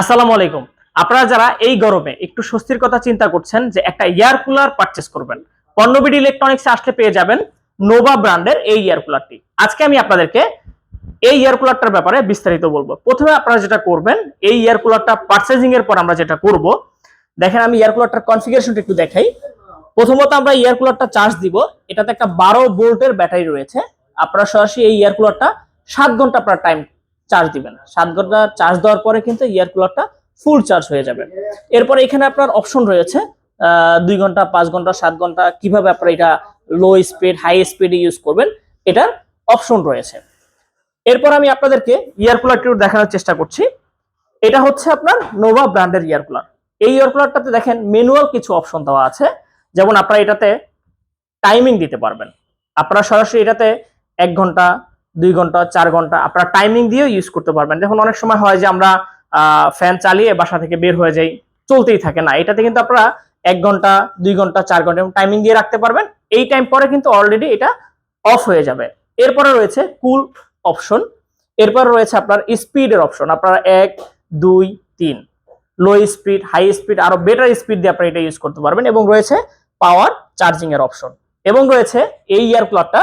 আসসালামু আলাইকুম। আপনারা যারা এই গরমে একটু স্বস্তির কথা চিন্তা করছেন যে একটা এয়ার কুলার পারচেস করবেন পণ্যবিডি ইলেকট্রনিক্সে আসলে পেয়ে যাবেন নোভা ব্র্যান্ডের এই এয়ার কুলারটি। আজকে আমি আপনাদেরকে এই এয়ার কুলারটার ব্যাপারে বিস্তারিত বলব। প্রথমে আপনারা যেটা করবেন, এই এয়ার কুলারটা পার্চেজিং এর পর আমরা যেটা করব, দেখেন আমি এয়ার কুলারটার কনফিগারেশনটা একটু দেখাই। প্রথমত আমরা এয়ার কুলারটা চার্জ দিব। এটাতে একটা বারো ভোল্টের ব্যাটারি রয়েছে। আপনারা সরাসরি এই এয়ার কুলারটা সাত ঘণ্টা আপনার টাইম চার্জ দিবেন। সাত ঘণ্টা চার্জ দেওয়ার পরে কিন্তু এয়ার কুলারটা ফুল চার্জ হয়ে যাবে। এরপরে এখানে আপনার অপশন রয়েছে দুই ঘণ্টা, পাঁচ ঘণ্টা, সাত ঘণ্টা, কীভাবে আপনারা এটা লো স্পিড হাই স্পিডে ইউজ করবেন, এটার অপশন রয়েছে। এরপর আমি আপনাদেরকে ইয়ার কুলারটি দেখানোর চেষ্টা করছি। এটা হচ্ছে আপনার নোভা ব্র্যান্ডের ইয়ার কুলার এই ইয়ার কুলারটাতে দেখেন ম্যানুয়াল কিছু অপশন দেওয়া আছে। যেমন আপনারা এটাতে টাইমিং দিতে পারবেন। আপনারা সরাসরি এটাতে এক ঘণ্টা দুই ঘণ্টা, চার ঘণ্টা, আপনারা টাইমিং দিয়েও ইউজ করতে পারবেন। যখন অনেক সময় হয় যে আমরা ফ্যান চালিয়ে বাসা থেকে বের হয়ে যাই, চলতেই থাকে না। এটাতে কিন্তু আপনারা এক ঘণ্টা, দুই ঘণ্টা, চার ঘণ্টা টাইমিং দিয়ে রাখতে পারবেন। এই টাইম পরে কিন্তু অলরেডি এটা অফ হয়ে যাবে। এরপরে রয়েছে কুল অপশন এরপর রয়েছে আপনার স্পিডের অপশন আপনারা এক, দুই, তিন। লো স্পিড হাই স্পিড আরও বেটার স্পিড দিয়ে আপনারা এটা ইউজ করতে পারবেন এবং রয়েছে পাওয়ার চার্জিং এর অপশন এবং রয়েছে এই ইয়ার কুলারটা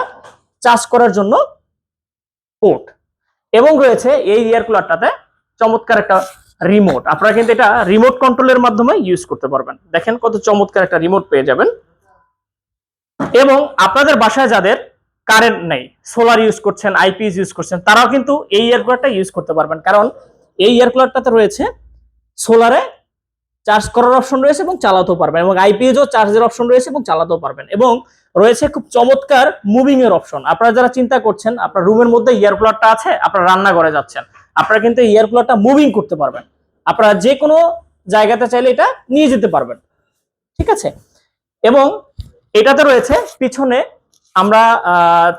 চার্জ করার জন্য পোর্ট এবং রয়েছে এই এয়ার কুলারটাতে চমৎকার একটা রিমোট আপনারা কিন্তু এটা রিমোট কন্ট্রোলের মাধ্যমে ইউজ করতে পারবেন। দেখেন কত চমৎকার একটা রিমোট পেয়ে যাবেন। এবং আপনাদের বাসায় যাদের কারেন্ট নেই সোলার ইউজ করছেন আইপিএস ইউজ করছেন, তারাও কিন্তু এই এয়ার কুলারটা ইউজ করতে পারবেন। কারণ এই এয়ার কুলারটাতে রয়েছে সোলারে চার্জ করার অপশন রয়েছে এবং চালাতেও পারবেন এবং আইপিএসও চার্জের অপশন রয়েছে এবং চালাতেও পারবেন এবং রয়েছে খুব চমৎকার মুভিং এর অপশন আপনারা যারা চিন্তা করছেন, আপনার রুমের মধ্যে ইয়ার কুলারটা আছে, আপনারা রান্না করে যাচ্ছেন, আপনারা কিন্তু ইয়ার কুলারটা মুভিং করতে পারবেন। আপনারা যে কোনো জায়গাতে চাইলে এটা নিয়ে যেতে পারবেন। ঠিক আছে? এবং এটাতে রয়েছে, পিছনে আমরা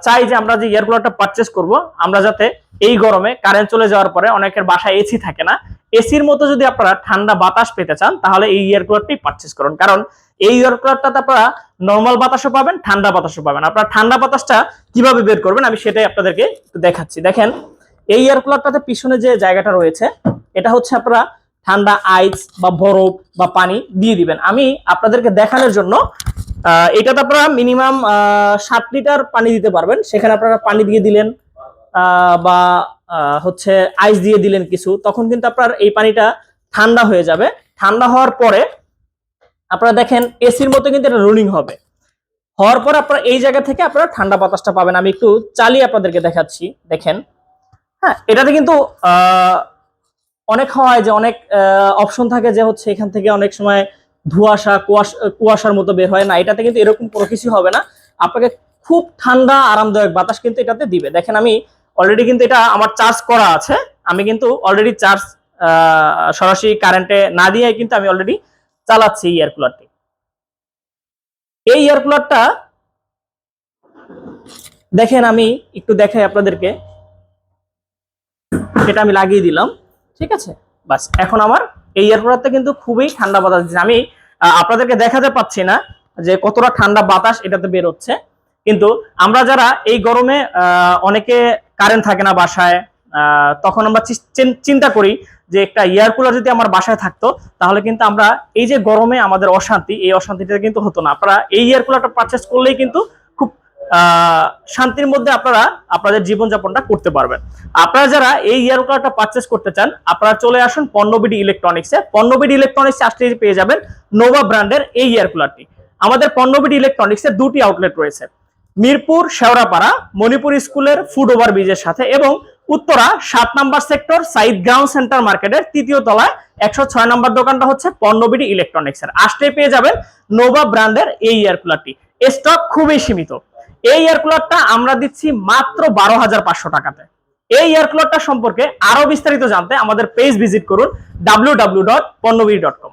চাই যে আমরা যে ইয়ার কুলারটা পারচেস করব, আমরা যাতে এই গরমে কারেন্ট চলে যাওয়ার পরে অনেকের বাসায় এসি থাকে না এসির মতো যদি আপনারা ঠান্ডা বাতাস পেতে চান, তাহলে এই ইয়ার কুলারটি পারচেস করুন। কারণ এই ইয়ার কুলারটাতে আপনারা নর্মাল বাতাসও পাবেন, ঠান্ডা বাতাসও পাবেন। আপনারা ঠান্ডা বাতাসটা কীভাবে বের করবেন, আমি সেটাই আপনাদেরকে দেখাচ্ছি। দেখেন, এই এয়ার কুলারটাতে পিছনে যে জায়গাটা রয়েছে, এটা হচ্ছে আপনারা ঠান্ডা আইস বা বরফ বা পানি দিয়ে দিবেন। আমি আপনাদেরকে দেখানোর জন্য এটাতে আপনারা মিনিমাম সাত লিটার পানি দিতে পারবেন। সেখানে আপনারা পানি দিয়ে দিলেন বা হচ্ছে আইস দিয়ে দিলেন কিছু, তখন কিন্তু আপনার এই পানিটা ঠান্ডা হয়ে যাবে। ঠান্ডা হওয়ার পরে আপনারা দেখেন এসির মতো কিন্তু এটা রুলিং হবে। হওয়ার পর আপনারা এই জায়গা থেকে আপনারা ঠান্ডা বাতাসটা পাবেন। আমি একটু চালিয়ে আপনাদেরকে দেখাচ্ছি, দেখেন। হ্যাঁ এটাতে কিন্তু অনেক হয় যে অনেক অপশন থাকে যে হচ্ছে এখান থেকে অনেক সময় ধোঁয়াশা, কুয়াশা, কুয়াশার মতো বের হয়। না, এটাতে কিন্তু এরকম কোনো কিছু হবে না। আপনাকে খুব ঠান্ডা, আরামদায়ক বাতাস কিন্তু এটাতে দিবে। দেখেন আমি অলরেডি কিন্তু এটা আমার চার্জ করা আছে। আমি কিন্তু অলরেডি চার্জ সরাসরি কারেন্টে না দিয়ে কিন্তু আমি অলরেডি চালাচ্ছি এই এয়ার কুলারটি এই এয়ার কুলারটা দেখেন আমি একটু দেখাই আপনাদেরকে। এটা আমি লাগিয়ে দিলাম, ঠিক আছে? বাস, এখন আমার এই এয়ার কুলারটা কিন্তু খুবই ঠান্ডা বাতাস আমি আপনাদেরকে দেখাতে পাচ্ছি না যে কতটা ঠান্ডা বাতাস এটাতে বের হচ্ছে কিন্তু আমরা যারা এই গরমে অনেকে কারেন্ট থাকে না বাসায় তখন আমরা চিন্তা করি যে একটা এয়ার কুলার যদি আমার বাসায় থাকতো, তাহলে কিন্তু আমরা এই যে গরমে আমাদের অশান্তি, এই অশান্তিটা কিন্তু হতো না। আপনারা এই এয়ার কুলারটা পারচেস করলেই কিন্তু খুব শান্তির মধ্যে আপনারা আপনাদের জীবনযাপনটা করতে পারবেন। আপনারা যারা এই এয়ার কুলারটা পারচেস করতে চান, আপনারা চলে আসুন পণ্যবিডি ইলেকট্রনিক্সে পণ্যবিডি ইলেকট্রনিক্সে আসলে পেয়ে যাবেন নোভা ব্র্যান্ডের এই ইয়ার কুলারটি আমাদের পণ্যবিডি ইলেকট্রনিক্সে দুটি আউটলেট রয়েছে। মিরপুর, শেওড়াপাড়া, মণিপুর স্কুলের ফুড ওভার ব্রিজের সাথে এবং উত্তরা সাত number sector Sayed ground centre মার্কেটের তৃতীয় তলায় একশো ছয় নম্বর দোকানটা হচ্ছে পণ্যবিডি ইলেকট্রনিক্সের। আসলে পেয়ে যাবেন নোভা ব্র্যান্ডের এই এয়ার কুলারটি স্টক খুবই সীমিত। এই এয়ার কুলারটা আমরা দিচ্ছি মাত্র বারো হাজার পাঁচশো টাকাতে। এই এয়ার কুলারটা সম্পর্কে আরও বিস্তারিত জানতে আমাদের পেজ ভিজিট করুন W W dot Ponnobd dot com